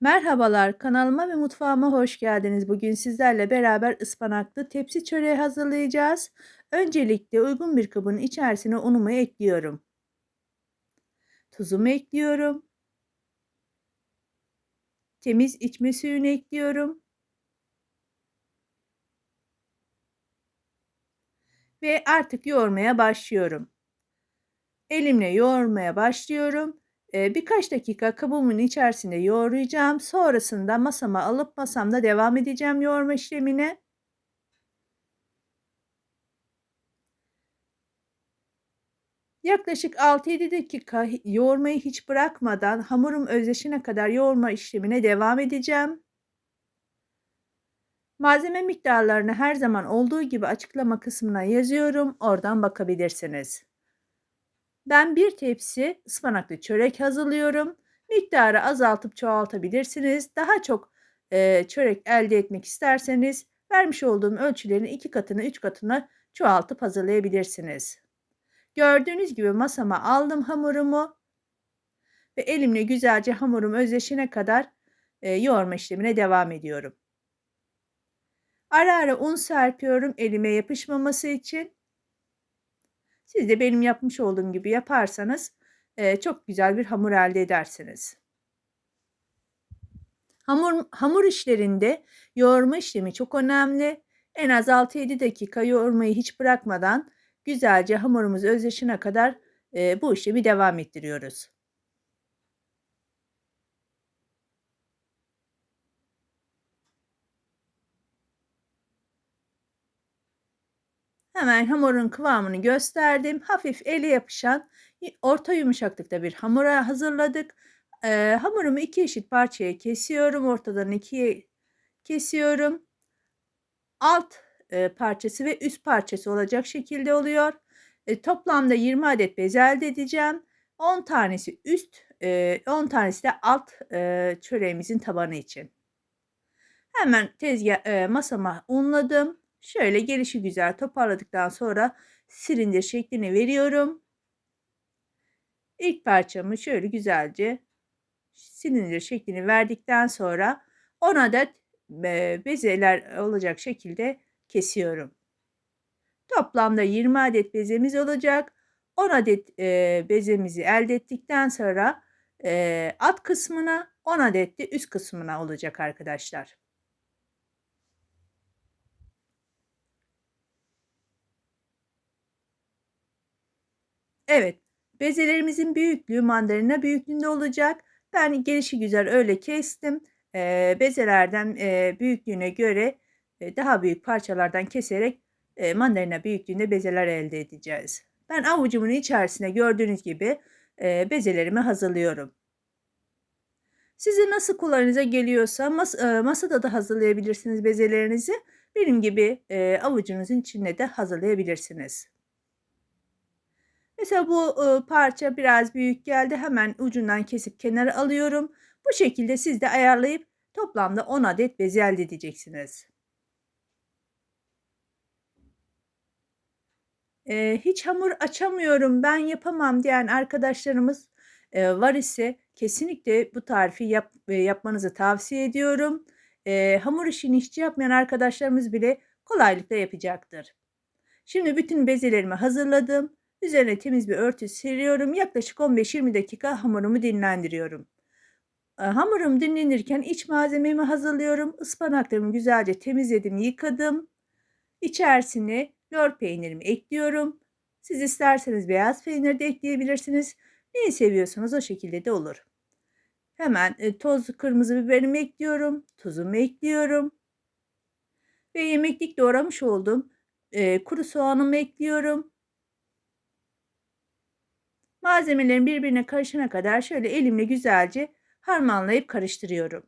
Merhabalar, kanalıma ve mutfağıma hoş geldiniz. Bugün sizlerle beraber ıspanaklı tepsi çöreği hazırlayacağız. Öncelikle uygun bir kabın içerisine unumu ekliyorum. Tuzumu ekliyorum. Temiz içme suyunu ekliyorum. Ve artık yoğurmaya başlıyorum. Elimle yoğurmaya başlıyorum. Birkaç dakika kabımın içerisinde yoğuracağım. Sonrasında masama alıp masamda devam edeceğim yoğurma işlemine. Yaklaşık 6-7 dakika yoğurmayı hiç bırakmadan hamurum özleşene kadar yoğurma işlemine devam edeceğim. Malzeme miktarlarını her zaman olduğu gibi açıklama kısmına yazıyorum. Oradan bakabilirsiniz. Ben bir tepsi ıspanaklı çörek hazırlıyorum. Miktarı azaltıp çoğaltabilirsiniz. Daha çok e, çörek elde etmek isterseniz vermiş olduğum ölçülerin iki katını üç katını çoğaltıp hazırlayabilirsiniz. Gördüğünüz gibi masama aldım hamurumu ve elimle güzelce hamurum özleşene kadar e, yoğurma işlemine devam ediyorum. Ara ara un serpiyorum elime yapışmaması için. Siz de benim yapmış olduğum gibi yaparsanız e, çok güzel bir hamur elde edersiniz. Hamur, hamur işlerinde yoğurma işlemi çok önemli. En az 6-7 dakika yoğurmayı hiç bırakmadan güzelce hamurumuz özleşene kadar e, bu işlemi devam ettiriyoruz. Hemen hamurun kıvamını gösterdim. Hafif ele yapışan orta yumuşaklıkta bir hamura hazırladık. Ee, hamurumu iki eşit parçaya kesiyorum. Ortadan ikiye kesiyorum. Alt e, parçası ve üst parçası olacak şekilde oluyor. E, toplamda 20 adet bez elde edeceğim. 10 tanesi üst, e, 10 tanesi de alt e, çöreğimizin tabanı için. Hemen tezgah e, masama unladım. Şöyle gelişi güzel toparladıktan sonra silindir şeklini veriyorum. İlk parçamı şöyle güzelce silindir şeklini verdikten sonra 10 adet bezeler olacak şekilde kesiyorum. Toplamda 20 adet bezemiz olacak. 10 adet bezemizi elde ettikten sonra alt kısmına 10 adet de üst kısmına olacak arkadaşlar. Evet, bezelerimizin büyüklüğü mandalina büyüklüğünde olacak. Ben gelişi güzel öyle kestim. E, bezelerden e, büyüklüğüne göre e, daha büyük parçalardan keserek e, mandalina büyüklüğünde bezeler elde edeceğiz. Ben avucumun içerisine gördüğünüz gibi e, bezelerimi hazırlıyorum. Size nasıl kolayınıza geliyorsa mas e, masada da hazırlayabilirsiniz bezelerinizi. Benim gibi e, avucunuzun içine de hazırlayabilirsiniz. Mesela bu parça biraz büyük geldi. Hemen ucundan kesip kenara alıyorum. Bu şekilde siz de ayarlayıp toplamda 10 adet bez elde edeceksiniz. Ee, hiç hamur açamıyorum ben yapamam diyen arkadaşlarımız e, var ise kesinlikle bu tarifi yap, e, yapmanızı tavsiye ediyorum. E, hamur işini hiç yapmayan arkadaşlarımız bile kolaylıkla yapacaktır. Şimdi bütün bezelerimi hazırladım. Üzerine temiz bir örtü seriyorum. Yaklaşık 15-20 dakika hamurumu dinlendiriyorum. Ee, hamurum dinlenirken iç malzememi hazırlıyorum. Ispanaklarımı güzelce temizledim, yıkadım. İçerisine lor peynirimi ekliyorum. Siz isterseniz beyaz peynir de ekleyebilirsiniz. Neyi seviyorsanız o şekilde de olur. Hemen e, toz kırmızı biberimi ekliyorum. Tuzumu ekliyorum. Ve yemeklik doğramış olduğum e, kuru soğanımı ekliyorum. Malzemelerin birbirine karışana kadar şöyle elimle güzelce harmanlayıp karıştırıyorum.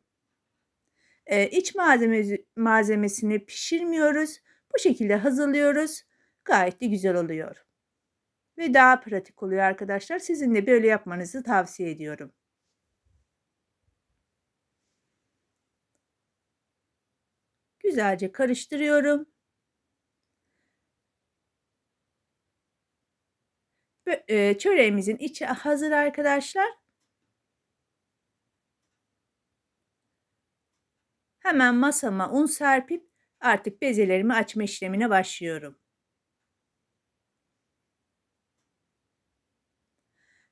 Ee, iç malzeme, malzemesini pişirmiyoruz. Bu şekilde hazırlıyoruz. Gayet de güzel oluyor. Ve daha pratik oluyor arkadaşlar. Sizin de böyle yapmanızı tavsiye ediyorum. Güzelce karıştırıyorum. Çöreğimizin içi hazır arkadaşlar. Hemen masama un serpip artık bezelerimi açma işlemine başlıyorum.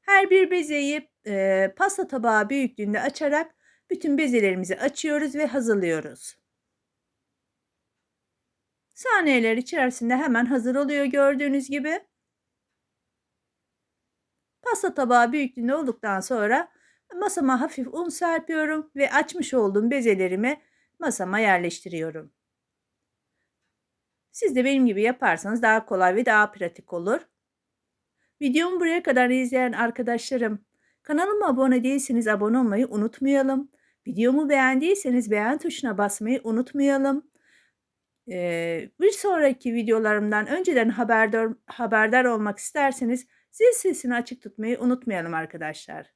Her bir bezeyi e, pasta tabağı büyüklüğünde açarak bütün bezelerimizi açıyoruz ve hazırlıyoruz. Saniyeler içerisinde hemen hazır oluyor gördüğünüz gibi. Pasta tabağı büyüklüğünde olduktan sonra masama hafif un serpiyorum ve açmış olduğum bezelerimi masama yerleştiriyorum. Siz de benim gibi yaparsanız daha kolay ve daha pratik olur. Videomu buraya kadar izleyen arkadaşlarım, kanalıma abone değilseniz abone olmayı unutmayalım. Videomu beğendiyseniz beğen tuşuna basmayı unutmayalım. Ee, bir sonraki videolarımdan önceden haberdar, haberdar olmak isterseniz zil sesini açık tutmayı unutmayalım arkadaşlar.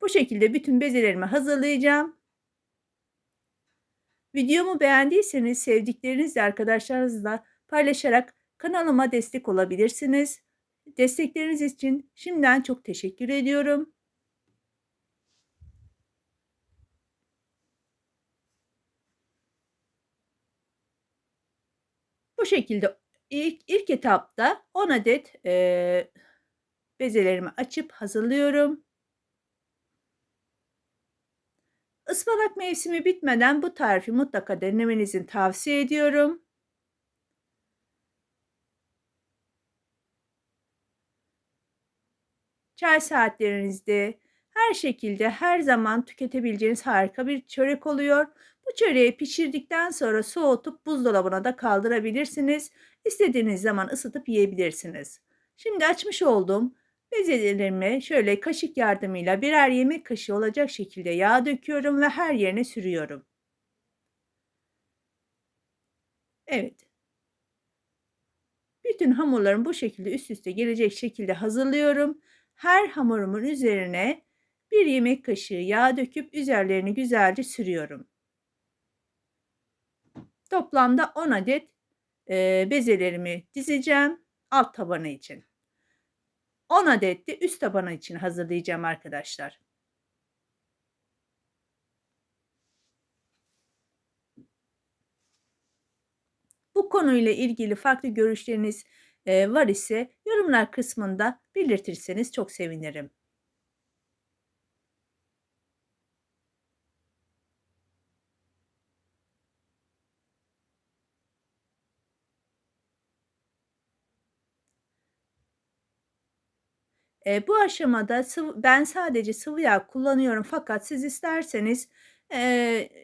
Bu şekilde bütün bezelerimi hazırlayacağım. Videomu beğendiyseniz sevdiklerinizle arkadaşlarınızla paylaşarak kanalıma destek olabilirsiniz. Destekleriniz için şimdiden çok teşekkür ediyorum. Bu şekilde ilk, ilk etapta 10 adet e, bezelerimi açıp hazırlıyorum. Ispanak mevsimi bitmeden bu tarifi mutlaka denemenizi tavsiye ediyorum. Çay saatlerinizde her şekilde her zaman tüketebileceğiniz harika bir çörek oluyor. Bu çöreği pişirdikten sonra soğutup buzdolabına da kaldırabilirsiniz. İstediğiniz zaman ısıtıp yiyebilirsiniz. Şimdi açmış olduğum bezelerimi şöyle kaşık yardımıyla birer yemek kaşığı olacak şekilde yağ döküyorum ve her yerine sürüyorum. Evet. Bütün hamurlarımı bu şekilde üst üste gelecek şekilde hazırlıyorum. Her hamurumun üzerine bir yemek kaşığı yağ döküp üzerlerini güzelce sürüyorum. Toplamda 10 adet e, bezelerimi dizeceğim alt tabanı için. 10 adet de üst tabanı için hazırlayacağım arkadaşlar. Bu konuyla ilgili farklı görüşleriniz var ise yorumlar kısmında belirtirseniz çok sevinirim. E, bu aşamada sıvı, ben sadece sıvı yağ kullanıyorum fakat siz isterseniz e,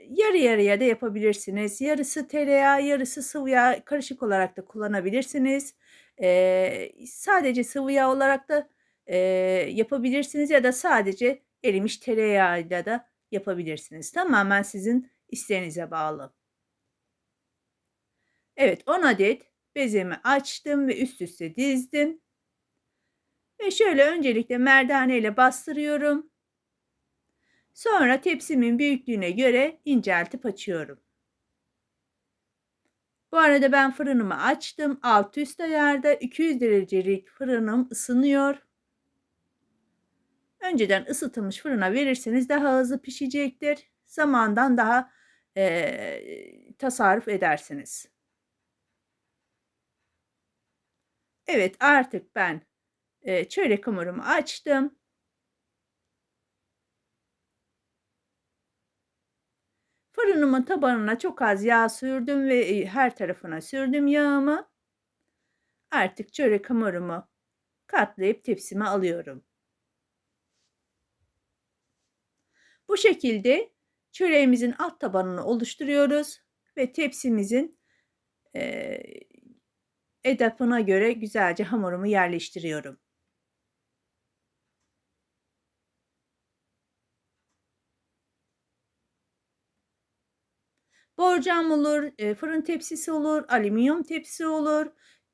yarı yarıya da yapabilirsiniz. Yarısı tereyağı, yarısı sıvı yağ karışık olarak da kullanabilirsiniz. E, sadece sıvı yağ olarak da e, yapabilirsiniz ya da sadece erimiş tereyağıyla da yapabilirsiniz. Tamamen sizin isteğinize bağlı. Evet 10 adet bezemi açtım ve üst üste dizdim. Ve şöyle öncelikle merdane ile bastırıyorum. Sonra tepsimin büyüklüğüne göre inceltip açıyorum. Bu arada ben fırınımı açtım. Alt üst ayarda 200 derecelik fırınım ısınıyor. Önceden ısıtılmış fırına verirseniz daha hızlı pişecektir. Zamandan daha e, tasarruf edersiniz. Evet artık ben çörek hamurumu açtım. Fırınımın tabanına çok az yağ sürdüm ve her tarafına sürdüm yağımı. Artık çörek hamurumu katlayıp tepsime alıyorum. Bu şekilde çöreğimizin alt tabanını oluşturuyoruz ve tepsimizin e, edapına göre güzelce hamurumu yerleştiriyorum. Borcam olur, e, fırın tepsisi olur, alüminyum tepsi olur.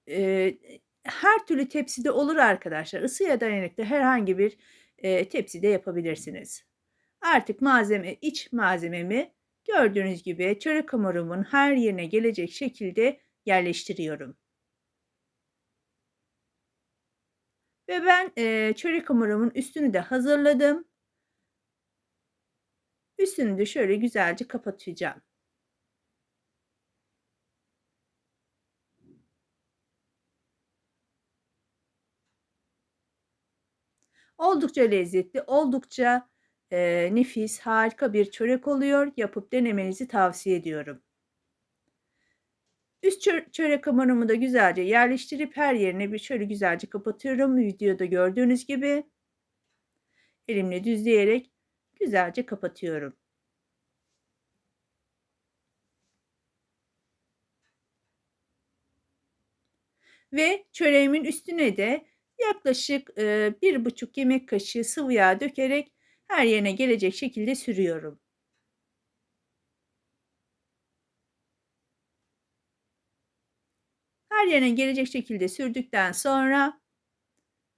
E, her türlü tepside olur arkadaşlar. Isıya dayanıklı herhangi bir e, tepside yapabilirsiniz. Artık malzeme, iç malzememi gördüğünüz gibi çörek hamurumun her yerine gelecek şekilde yerleştiriyorum. Ve ben e, çörek hamurumun üstünü de hazırladım. Üstünü de şöyle güzelce kapatacağım. Oldukça lezzetli, oldukça, eee, nefis, harika bir çörek oluyor. Yapıp denemenizi tavsiye ediyorum. Üst çö çörek hamurumu da güzelce yerleştirip her yerine bir şöyle güzelce kapatıyorum. Videoda gördüğünüz gibi. Elimle düzleyerek güzelce kapatıyorum. Ve çöreğimin üstüne de yaklaşık, eee, 1,5 yemek kaşığı sıvı yağ dökerek her yerine gelecek şekilde sürüyorum. Her yerine gelecek şekilde sürdükten sonra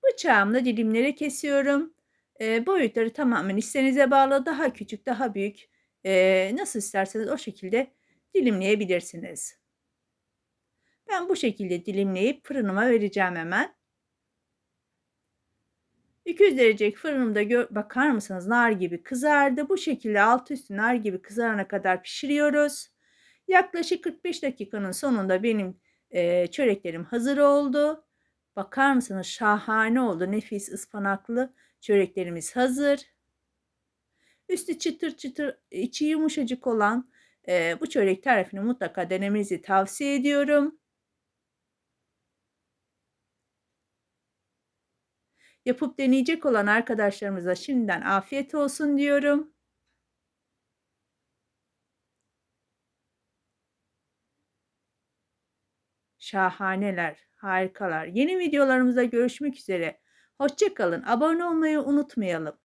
bıçağımla dilimlere kesiyorum. Eee, boyutları tamamen isteğinize bağlı. Daha küçük, daha büyük, eee, nasıl isterseniz o şekilde dilimleyebilirsiniz. Ben bu şekilde dilimleyip fırınıma vereceğim hemen. 200 derecelik fırınımda bakar mısınız nar gibi kızardı. Bu şekilde altı üstü nar gibi kızarana kadar pişiriyoruz. Yaklaşık 45 dakikanın sonunda benim, eee, çöreklerim hazır oldu. Bakar mısınız şahane oldu. Nefis ıspanaklı çöreklerimiz hazır. Üstü çıtır çıtır, içi yumuşacık olan, eee, bu çörek tarifini mutlaka denemenizi tavsiye ediyorum. Yapıp deneyecek olan arkadaşlarımıza şimdiden afiyet olsun diyorum. Şahaneler, harikalar. Yeni videolarımızda görüşmek üzere. Hoşça kalın. Abone olmayı unutmayalım.